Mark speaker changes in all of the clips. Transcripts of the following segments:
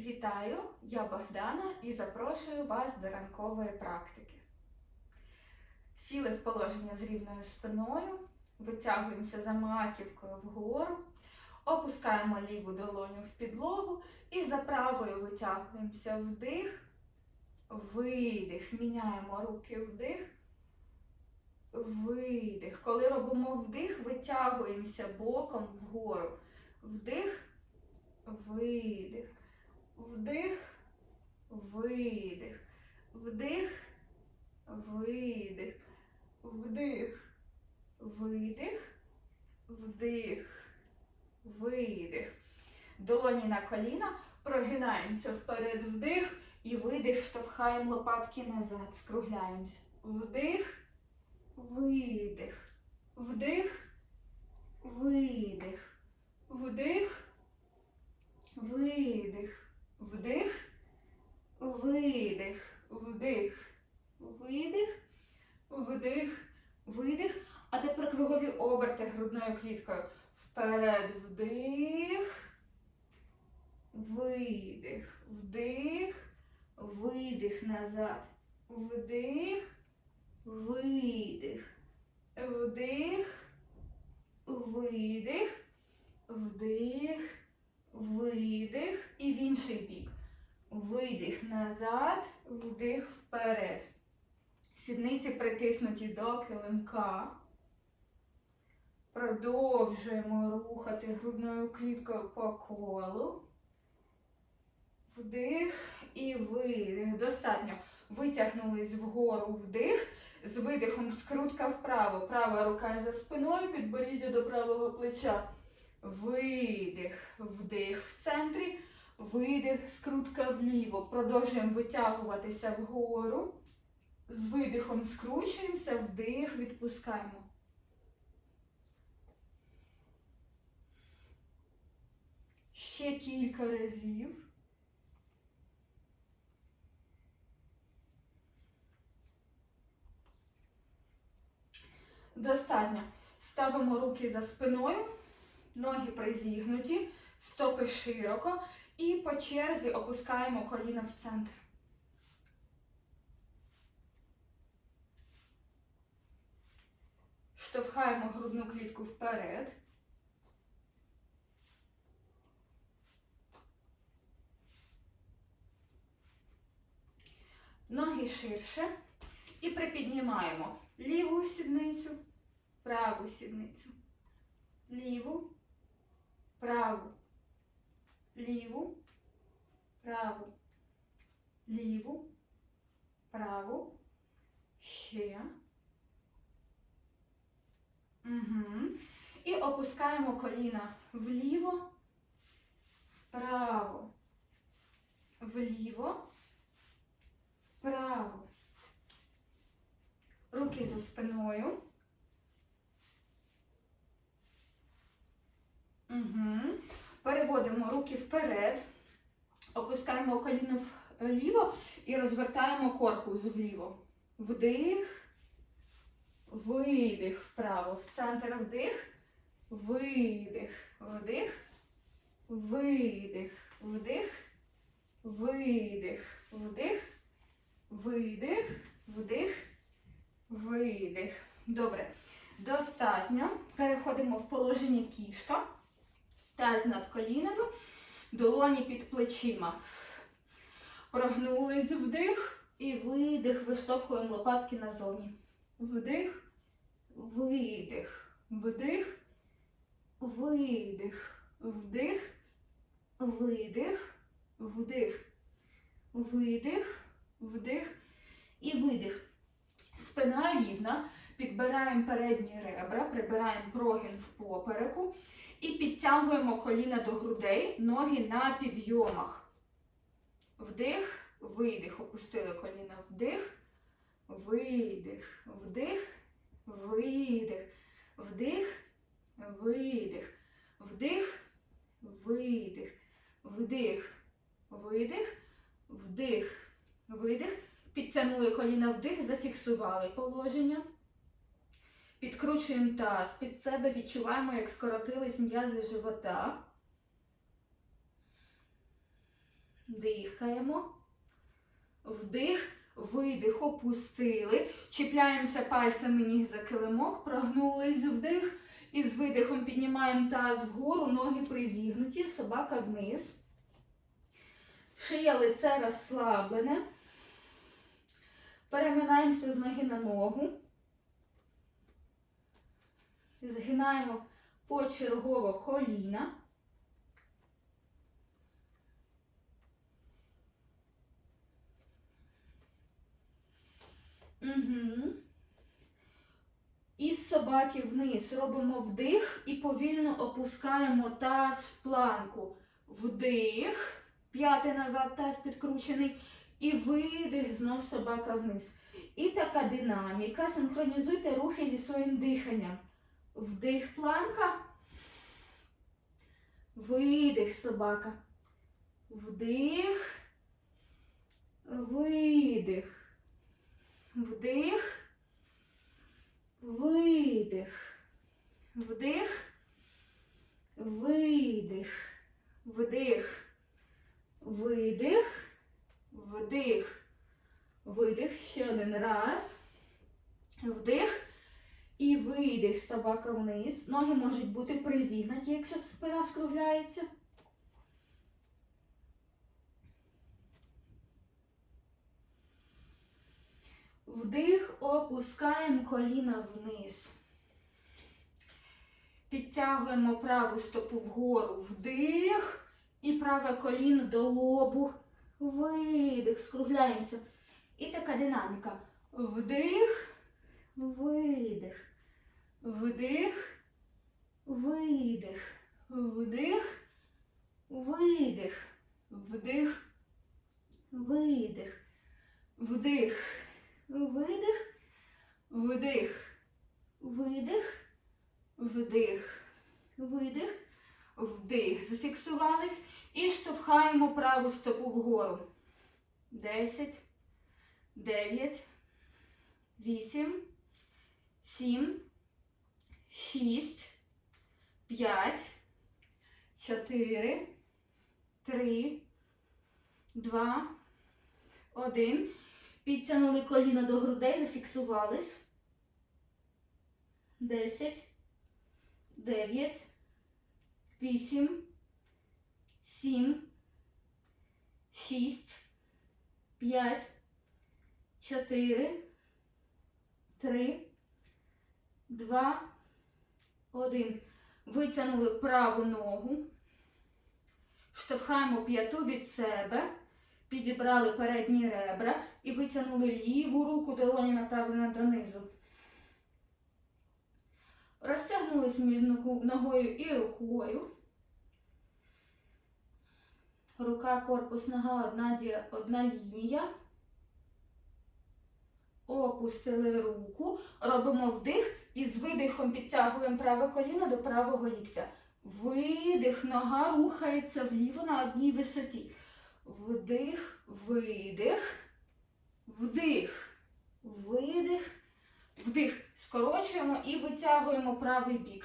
Speaker 1: Вітаю, я Богдана і запрошую вас до ранкової практики. Сіли в положення з рівною спиною, витягуємося за маківкою вгору, опускаємо ліву долоню в підлогу і за правою витягуємося вдих, видих, міняємо руки вдих, видих. Коли робимо вдих, витягуємося боком вгору. Вдих, видих. Вдих, видих, вдих, видих, вдих, видих, вдих, видих. Долоні на коліна, прогинаємося вперед, вдих і видих, штовхаємо лопатки назад, скругляємося. Вдих, видих, вдих, видих, вдих, видих. Вдих, видих, вдих, видих, вдих, видих. А тепер кругові оберти грудною кліткою. Вперед. Вдих, видих, вдих, видих назад. Вдих, видих, вдих, видих, вдих видих і в інший бік. Видих назад, вдих вперед. Сідниці притиснуті до килимка. Продовжуємо рухати грудною кліткою по колу. Вдих і видих. Достатньо. Витягнулись вгору вдих. З видихом скрутка вправо. Права рука за спиною, підборіддя до правого плеча. Видих, вдих в центрі, видих, скрутка вліво. Продовжуємо витягуватися вгору. З видихом скручуємося, вдих, відпускаємо. Ще кілька разів. Достатньо. Ставимо руки за спиною. Ноги призігнуті, стопи широко і по черзі опускаємо коліна в центр. Штовхаємо грудну клітку вперед. Ноги ширше. І припіднімаємо ліву сідницю, праву сідницю ліву, праву, ліву, праву, ліву, праву, ще. Угу. І опускаємо коліна вліво, вправо, вліво, вправо. Руки за спиною. Угу. Переводимо руки вперед, опускаємо коліно вліво і розвертаємо корпус вліво. Вдих, видих вправо. В центр вдих, видих, вдих, видих, вдих, видих, вдих, видих, вдих, видих. Добре. Достатньо. Переходимо в положення кішка. Таз над колінами, долоні під плечима. Прогнулись вдих і видих, виштовхуємо лопатки назовні. Вдих, видих, вдих, видих, вдих, видих, вдих, видих, вдих і видих. Спина рівна. Підбираємо передні ребра, прибираємо прогін в попереку. І підтягуємо коліна до грудей, ноги на підйомах. Вдих, видих. Опустили коліна вдих, видих, вдих, видих, вдих, видих, вдих, видих, вдих, видих, вдих, видих. Підтягнули коліна вдих, зафіксували положення. Підкручуємо таз під себе, відчуваємо, як скоротились м'язи живота. Дихаємо. Вдих, видих, опустили. Чіпляємося пальцями ніг за килимок, прогнулись вдих. І з видихом піднімаємо таз вгору, ноги призігнуті, собака вниз. Шия лице розслаблене. Переминаємося з ноги на ногу. Згинаємо почергово коліна. Угу. Із собаки вниз робимо вдих і повільно опускаємо таз в планку. Вдих, п'ятий назад, таз підкручений. І видих, знов собака вниз. І така динаміка. Синхронізуйте рухи зі своїм диханням. Вдих планка. Видих собака. Вдих. Видих. Вдих. Видих. Вдих. Видих. Вдих. Видих. Вдих. Видих. Ще один раз. Вдих. І видих. Собака вниз. Ноги можуть бути призігнаті, якщо спина скругляється. Вдих, опускаємо коліна вниз. Підтягуємо праву стопу вгору. Вдих. І праве коліно до лобу. Видих. Скругляємося. І така динаміка. Вдих. Видих. Вдих. Видих. Вдих. Видих. Вдих. Видих. Вдих. Видих, видих, видих, вдих, видих, вдих. Зафіксувались і штовхаємо праву стопу вгору. Десять, дев'ять, вісім, сім, шість, п'ять, чотири, три, два, один. Підтягнули коліно до грудей, зафіксувались. Десять, дев'ять, вісім, сім, шість, п'ять, чотири, три, два, один. Витягнули праву ногу. Штовхаємо п'яту від себе. Підібрали передні ребра і витягнули ліву руку, долоні направлена донизу. Розтягнулись між ногою і рукою. Рука, корпус, нога, одна, одна лінія. Опустили руку. Робимо вдих і з видихом підтягуємо праве коліно до правого ліктя. Видих, нога рухається вліво на одній висоті. Вдих, видих, вдих, видих, вдих. Скорочуємо і витягуємо правий бік.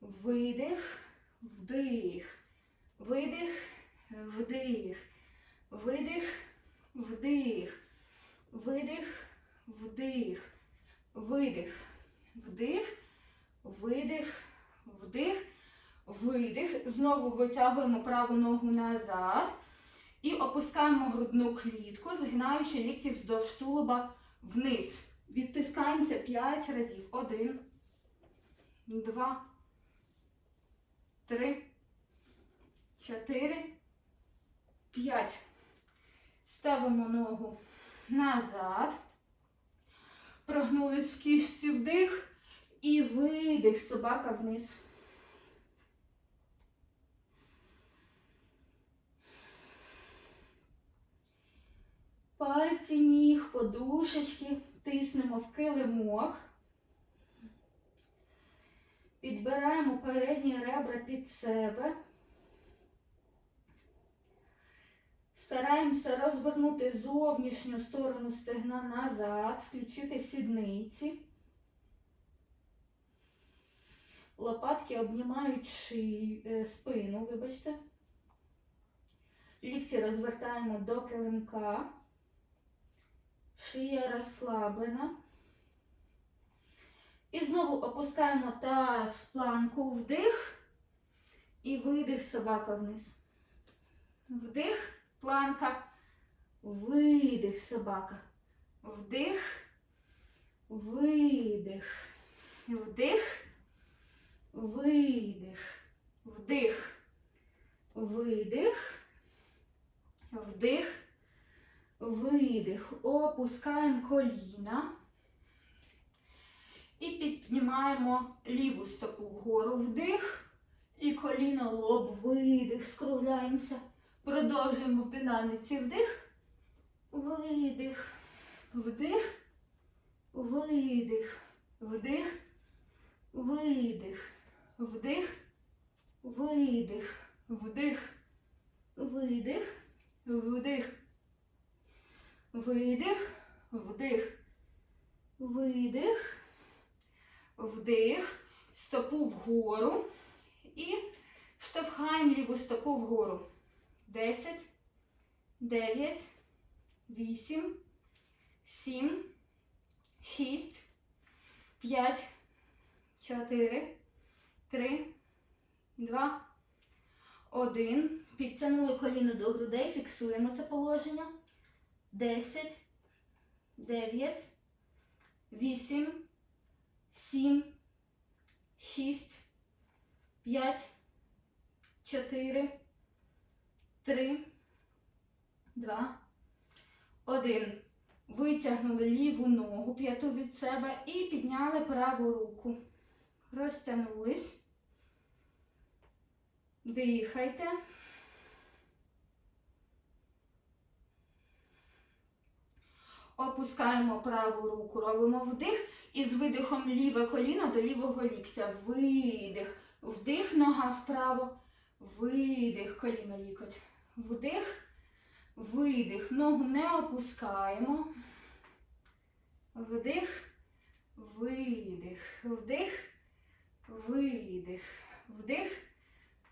Speaker 1: Видих, вдих, видих, вдих, видих, вдих, видих, вдих, видих, вдих, видих, вдих, видих. Знову витягуємо праву ногу назад. І опускаємо грудну клітку, згинаючи лікті вздовж тулуба вниз. Відтискаємося 5 разів. Один, два, три, чотири, п'ять. Ставимо ногу назад. Прогнулись в кішці вдих і видих. Собака вниз. Пальці ніг, подушечки, тиснемо в килимок. Підбираємо передні ребра під себе. Стараємося розвернути зовнішню сторону стегна назад, включити сідниці. Лопатки обнімають шию, е, спину, вибачте. Лікті розвертаємо до килимка. Шия розслаблена. І знову опускаємо таз в планку, вдих і видих собака вниз. Вдих, планка, видих собака. Вдих, видих, вдих, видих, вдих, видих, вдих, видих. Опускаємо коліна. І піднімаємо ліву стопу вгору вдих. І коліно лоб, видих, скругляємося. Продовжуємо в динаміці. Вдих, видих, вдих, видих, вдих, видих, вдих, видих, вдих, видих, вдих, видих, вдих, видих, вдих, стопу вгору. І штовхаємо ліву стопу вгору. 10, 9, 8, 7, 6, 5, 4, 3, 2, 1. Підтягнули коліно до грудей, фіксуємо це положення. 10, 9, 8, 7, 6, 5, 4, 3, 2, 1. Витягнули ліву ногу, п'яту від себе і підняли праву руку. Розтягнулись. Дихайте. Опускаємо праву руку, робимо вдих і з видихом ліве коліно до лівого ліктя. Видих. Вдих, нога вправо. Видих, коліно лікоть. Вдих, видих. Ногу не опускаємо. Вдих, видих. Вдих, видих. Вдих,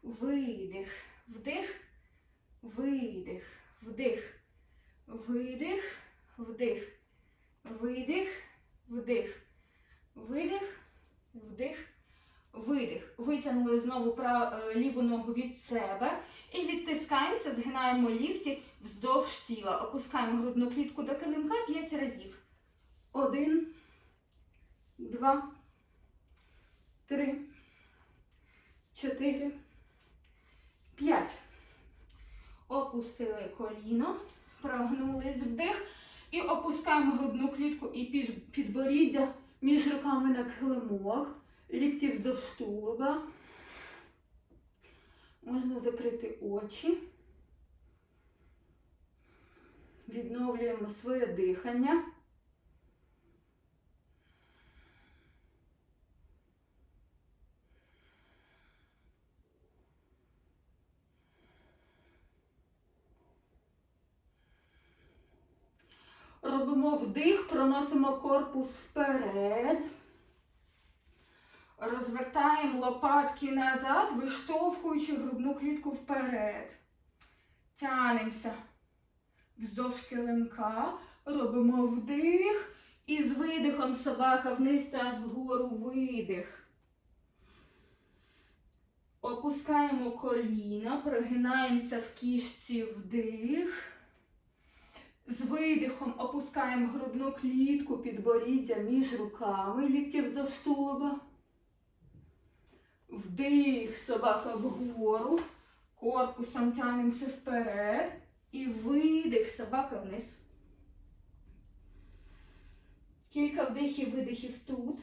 Speaker 1: видих. Вдих, видих. Вдих, видих, вдих. Видих, вдих. Видих, вдих. Видих. Витягнули знову е, ліву ногу від себе і відтискаємося, згинаємо лікті вздовж тіла. Опускаємо грудну клітку до килимка 5 разів. Один, два, три, чотири, п'ять. Опустили коліно, прогнулись вдих і опускаємо грудну клітку і підборіддя між руками на килимок. Лікті вздовж тулуба. Можна закрити очі. Відновлюємо своє дихання. Робимо вдих, проносимо корпус вперед. Розвертаємо лопатки назад, виштовхуючи грудну клітку вперед. Тянемося вздовж килимка. Робимо вдих. І з видихом собака вниз таз вгору видих. Опускаємо коліна, прогинаємося в кішці вдих. З видихом опускаємо грудну клітку, підборіддя між руками, лікті вздовж тулуба. Вдих, собака вгору, корпусом тянемося вперед. І видих, собака вниз. Кілька вдихів, видихів тут.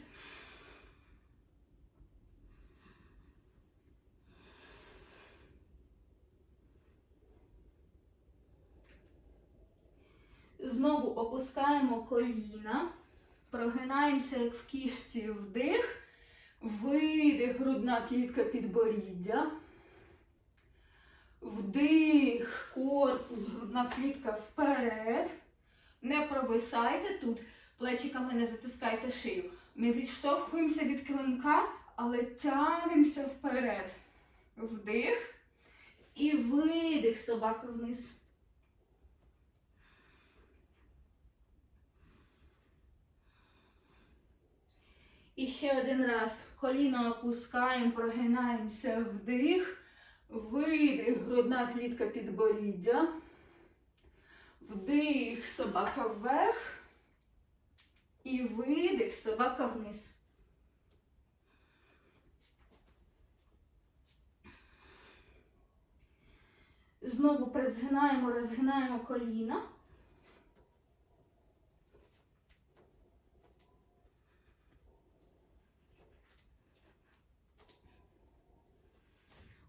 Speaker 1: Знову опускаємо коліна, прогинаємося як в кішці вдих, видих, грудна клітка підборіддя. Вдих, корпус, грудна клітка вперед. Не провисайте тут, плечиками не затискайте шию. Ми відштовхуємося від килимка, але тянемося вперед. Вдих. І видих собака вниз. І ще один раз. Коліно опускаємо, прогинаємося вдих, видих, грудна клітка підборіддя. Вдих, собака вверх. І видих, собака вниз. Знову призгинаємо, розгинаємо коліна.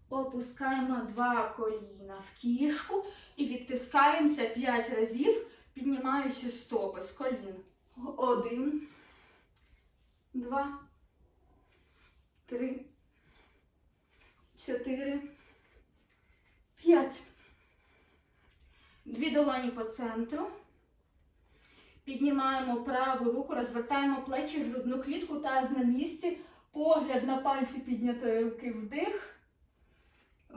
Speaker 1: Опускаємо два коліна в кішку і відтискаємося 5 разів, піднімаючи стопи з колін. Один, два, три, чотири, п'ять. Дві долоні по центру. Піднімаємо праву руку, розвертаємо плечі, грудну клітку, таз на місці. Погляд на пальці піднятої руки вдих.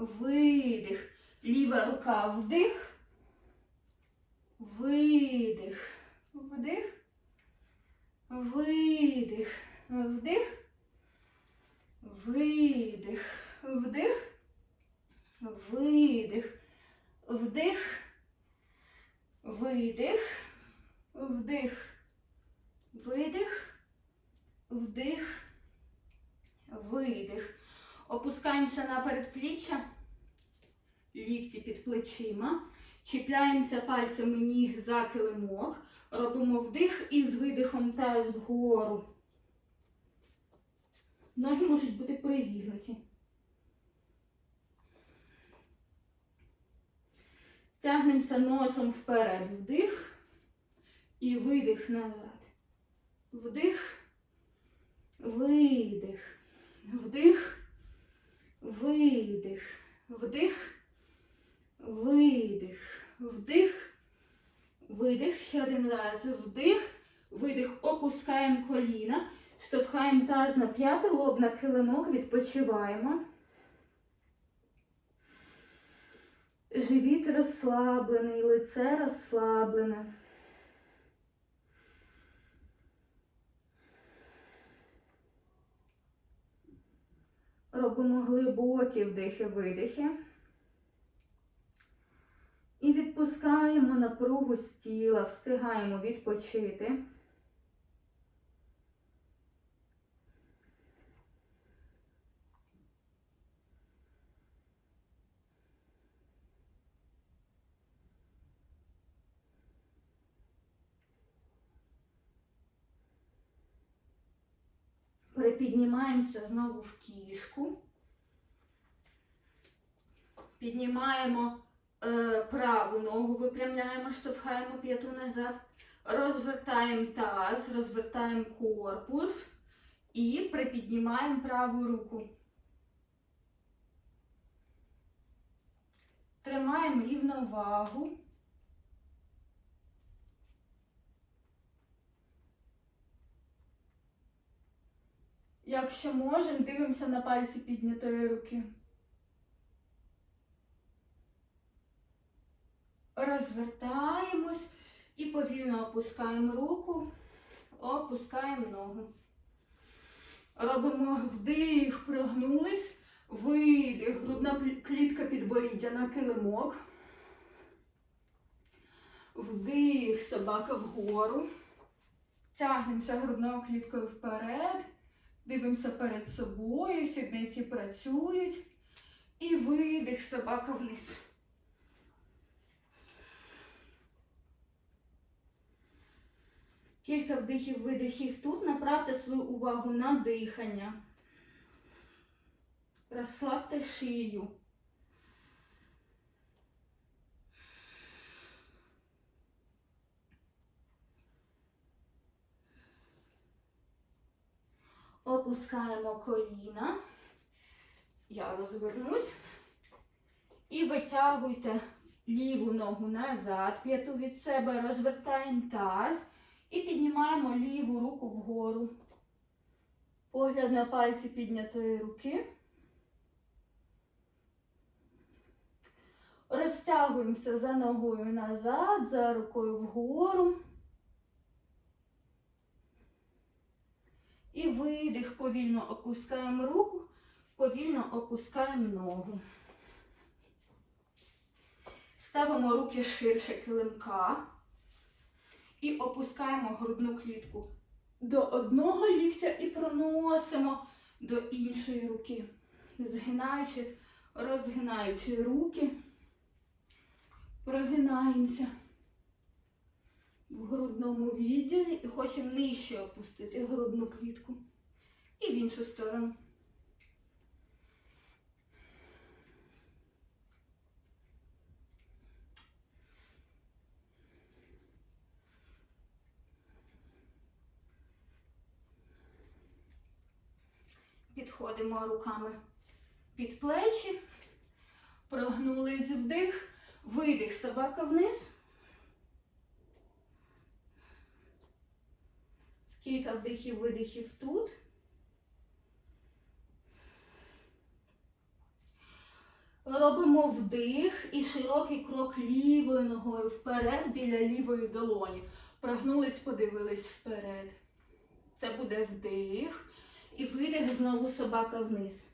Speaker 1: Видих. Ліва рука вдих. Видих. Вдих. Видих. Вдих. Видих. Вдих. Видих. Вдих. Видих. Вдих. Видих. Вдих. Видих. Опускаємося на передпліччя, лікті під плечима, чіпляємося пальцями ніг за килимок, робимо вдих і з видихом таз вгору. Ноги можуть бути призігнуті. Тягнемося носом вперед, вдих і видих назад. Вдих, видих, вдих. Видих, вдих, видих, вдих, видих. Ще один раз. Вдих, видих. Опускаємо коліна, штовхаємо таз на п'яти, лоб на килимок, відпочиваємо. Живіт розслаблений, лице розслаблене. Робимо глибокі вдихи-видихи. І відпускаємо напругу з тіла, встигаємо відпочити. Припіднімаємося знову в кішку. Піднімаємо е, праву ногу, випрямляємо, штовхаємо п'яту назад, розвертаємо таз, розвертаємо корпус і припіднімаємо праву руку. Тримаємо рівновагу. Якщо можемо, дивимося на пальці піднятої руки. Розвертаємось і повільно опускаємо руку, опускаємо ногу. Робимо вдих, прогнулись, видих, грудна клітка підборіддя на килимок. Вдих, собака вгору. Тягнемося грудною кліткою вперед. Дивимося перед собою, сідниці працюють. І видих, собака вниз. Кілька вдихів, видихів тут. Направте свою увагу на дихання. Розслабте шию. Опускаємо коліна. Я розвернусь. І витягуйте ліву ногу назад, п'яту від себе, розвертаємо таз і піднімаємо ліву руку вгору. Погляд на пальці піднятої руки. Розтягуємося за ногою назад, за рукою вгору. І видих, повільно опускаємо руку, повільно опускаємо ногу. Ставимо руки ширше килимка і опускаємо грудну клітку до одного ліктя і проносимо до іншої руки, згинаючи, розгинаючи руки, прогинаємося в грудному відділі і хочемо нижче опустити грудну клітку. І в іншу сторону. Підходимо руками під плечі, прогнулись вдих, видих, собака вниз. Кілька вдихів, видихів тут. Робимо вдих і широкий крок лівою ногою вперед біля лівої долоні. Прогнулись, подивились вперед. Це буде вдих. І видих знову собака вниз.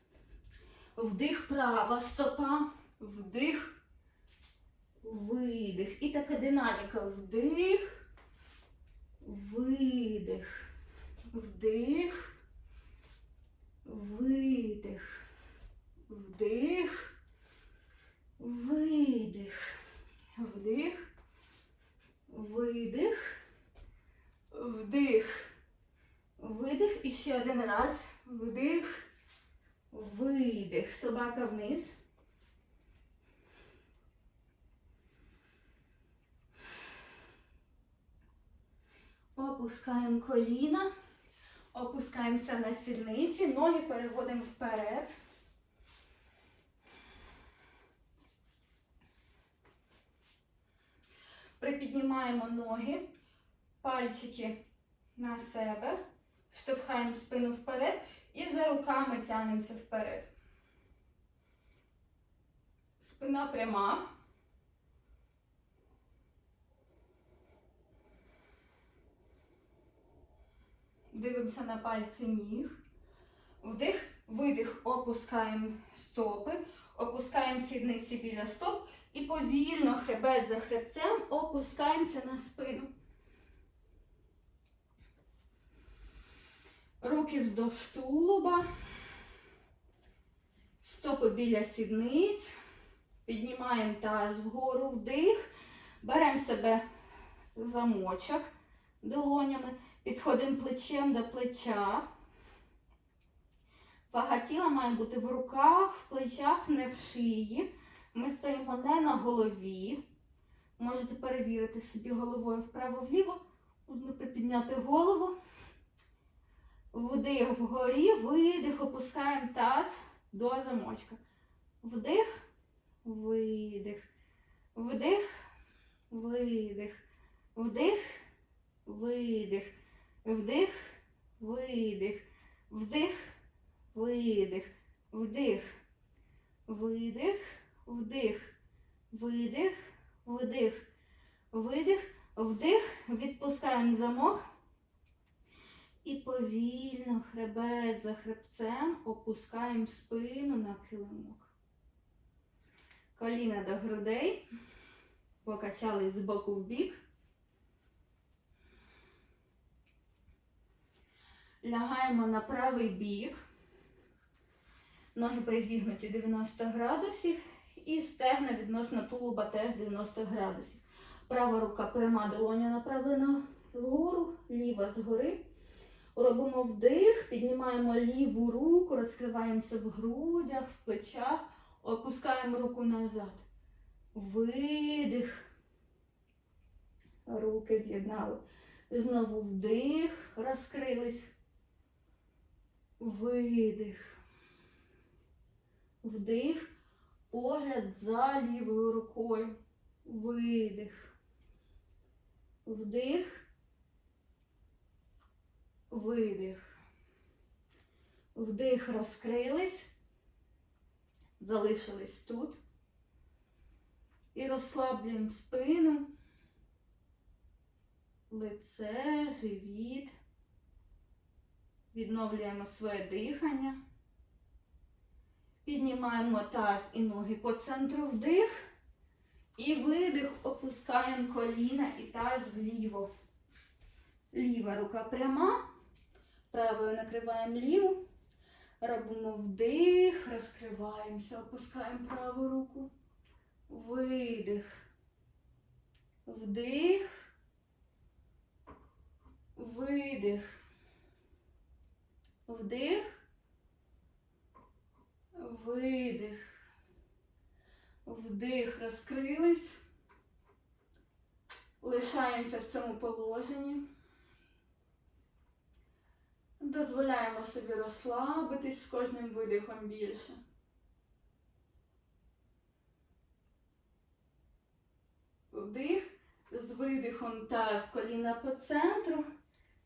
Speaker 1: Вдих права стопа, вдих, видих. І така динаміка. Вдих, видих, вдих, видих, вдих, видих, вдих, видих, вдих. Видих і ще один раз. Вдих, видих. Собака вниз. Опускаємо коліна. Опускаємося на сідниці. Ноги переводимо вперед. Припіднімаємо ноги, пальчики на себе. Штовхаємо спину вперед і за руками тянемося вперед. Спина пряма. Дивимося на пальці ніг. Вдих, видих, опускаємо стопи, опускаємо сідниці біля стоп і повільно хребет за хребцем опускаємося на спину. Руки вздовж тулуба, стопи біля сідниць, піднімаємо таз вгору вдих, беремо себе замочок долонями, підходимо плечем до плеча. Вага тіла має бути в руках, в плечах, не в шиї. Ми стоїмо не на голові. Можете перевірити собі головою вправо-вліво. Можна припідняти голову. Вдих вгорі, видих, опускаємо таз до замочка. Вдих, видих, вдих, видих, вдих, видих, вдих, видих, вдих, видих, вдих, видих, вдих, видих, вдих, видих, вдих, відпускаємо замок. І повільно хребет за хребцем опускаємо спину на килимок. Коліна до грудей. Покачались з боку в бік. Лягаємо на правий бік. Ноги призігнуті 90 градусів. І стегна відносно тулуба теж 90 градусів. Права рука пряма долоня направлена вгору, ліва згори. Робимо вдих, піднімаємо ліву руку, розкриваємося в грудях, в плечах, опускаємо руку назад. Видих. Руки з'єднали. Знову вдих, розкрились. Видих. Вдих. Погляд за лівою рукою. Видих. Вдих. Видих. Вдих, розкрились. Залишились тут. І розслаблюємо спину, лице, живіт. Відновлюємо своє дихання. Піднімаємо таз і ноги по центру вдих. І видих, опускаємо коліна і таз вліво. Ліва рука пряма. Правою накриваємо ліву. Робимо вдих, розкриваємося, опускаємо праву руку. Видих. Вдих. Видих. Вдих. Видих. Вдих. Розкрились. Лишаємося в цьому положенні. Дозволяємо собі розслабитись з кожним видихом більше. Вдих. З видихом таз коліна по центру.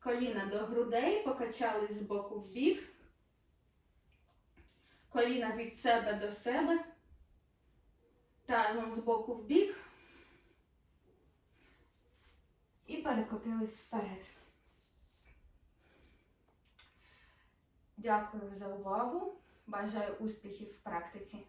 Speaker 1: Коліна до грудей, покачались з боку в бік. Коліна від себе до себе. Тазом з боку в бік. І перекотились вперед. Дякую за увагу. Бажаю успіхів в практиці.